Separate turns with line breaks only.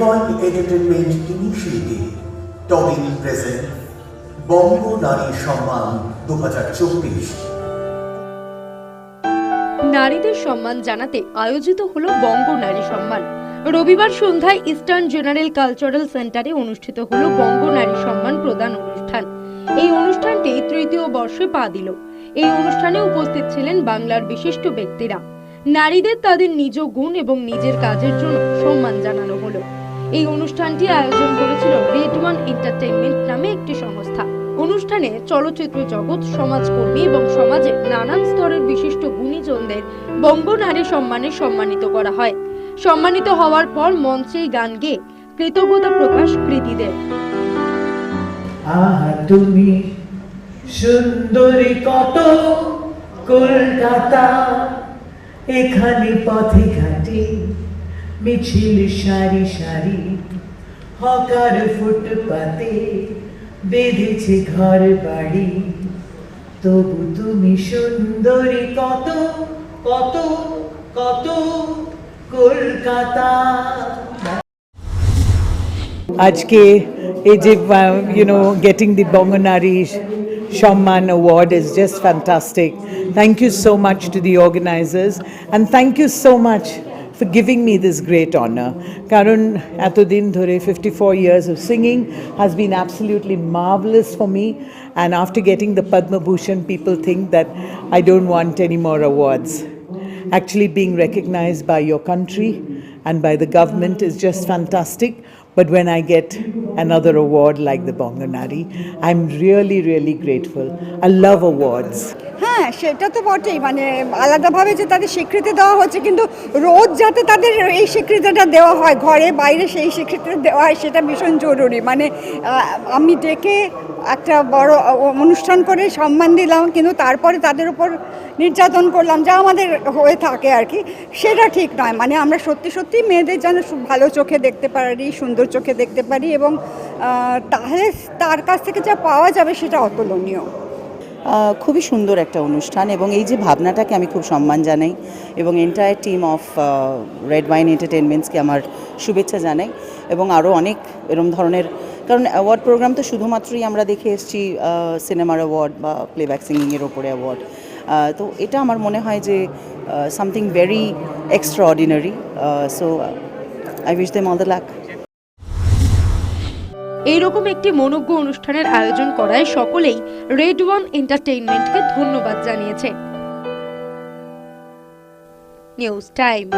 One entertainment initiative টবিং present Banga Nari Samman দু হাজার চব্বিশ।
নারীদের সম্মান জানাতে আয়োজিত হলো বঙ্গ নারী সম্মান। রবিবার সন্ধ্যায় ইস্টার্ন জেনারেল কালচারাল সেন্টারে অনুষ্ঠিত হলো বঙ্গ নারী সম্মান প্রদান অনুষ্ঠান। এই অনুষ্ঠানটি তৃতীয় বর্ষে পা দিল। এই অনুষ্ঠানে উপস্থিত ছিলেন বাংলার বিশিষ্ট ব্যক্তিরা। নারীদের তাদের নিজ গুণ এবং নিজের কাজের জন্য সম্মান এই অনুষ্ঠানটি আয়োজন করেছিল রেড ওয়ান এন্টারটেইনমেন্ট নামে একটি সংস্থা। অনুষ্ঠানে চলচ্চিত্র জগৎ, সমাজকর্মী এবং সমাজের নানান স্তরের বিশিষ্ট গুণীজনদের বঙ্গ নারী সম্মানে সম্মানিত করা হয়। সম্মানিত হওয়ার পর মঞ্চেই গান গেয়ে কৃতজ্ঞতা প্রকাশ কৃতিদের।
তুমি সুন্দরী কত কলকাতা, এখানে পথে ঘাটে মিছিল সারি সারি, হকার ফুটপাতে বেঁধেছে ঘর বাড়ি। তবু তুমি সুন্দরী কত কত কত কলকাতা? আজকে এই যে you know getting the Banganari Samman award is just fantastic thank you so much to the organisers and thank you so much for giving me this great honor. কারণ এতদিন ধরে 54 years of singing has been absolutely marvelous for me and after getting the Padma Bhushan people think that I don't want any more awards. Actually being recognized by your country and by the government is just fantastic. But when I get another award like the Bonganari, I'm really, really grateful. I love awards.
হ্যাঁ সেটা তো বটেই মানে আলাদাভাবে যে তাদের স্বীকৃতি দেওয়া হচ্ছে কিন্তু রোজ যাতে তাদের এই স্বীকৃতিটা দেওয়া হয় ঘরে বাইরে সেই স্বীকৃতি দেওয়া হয় সেটা ভীষণ জরুরি মানে আমি ডেকে একটা বড় অনুষ্ঠান করে সম্মান দিলাম কিন্তু তারপরে তাদের উপর নির্যাতন করলাম যা আমাদের হয়ে থাকে আর কি সেটা ঠিক নয় মানে আমরা সত্যি সত্যি মেয়েদের যেন ভালো চোখে দেখতে পারি সুন্দর চোখে দেখতে পারি এবং তাহলে তার কাছ থেকে যা পাওয়া যাবে সেটা অতুলনীয়।
খুবই সুন্দর একটা অনুষ্ঠান এবং এই যে ভাবনাটাকে আমি খুব সম্মান জানাই এবং entire team of red wine এন্টারটেনমেন্টসকে আমার শুভেচ্ছা জানাই এবং আরও অনেক এরম ধরনের, কারণ অ্যাওয়ার্ড প্রোগ্রাম তো শুধুমাত্রই আমরা দেখে এসেছি সিনেমার অ্যাওয়ার্ড বা প্লেব্যাক সিঙ্গিংয়ের ওপরে অ্যাওয়ার্ড তো এটা আমার মনে হয় যে something very extraordinary so I wish them all the luck
এইরকম একটি মনোজ্ঞ অনুষ্ঠানের আয়োজন করায় সকলেই রেড ওয়ান এন্টারটেইনমেন্টকে ধন্যবাদ জানিয়েছে। News time.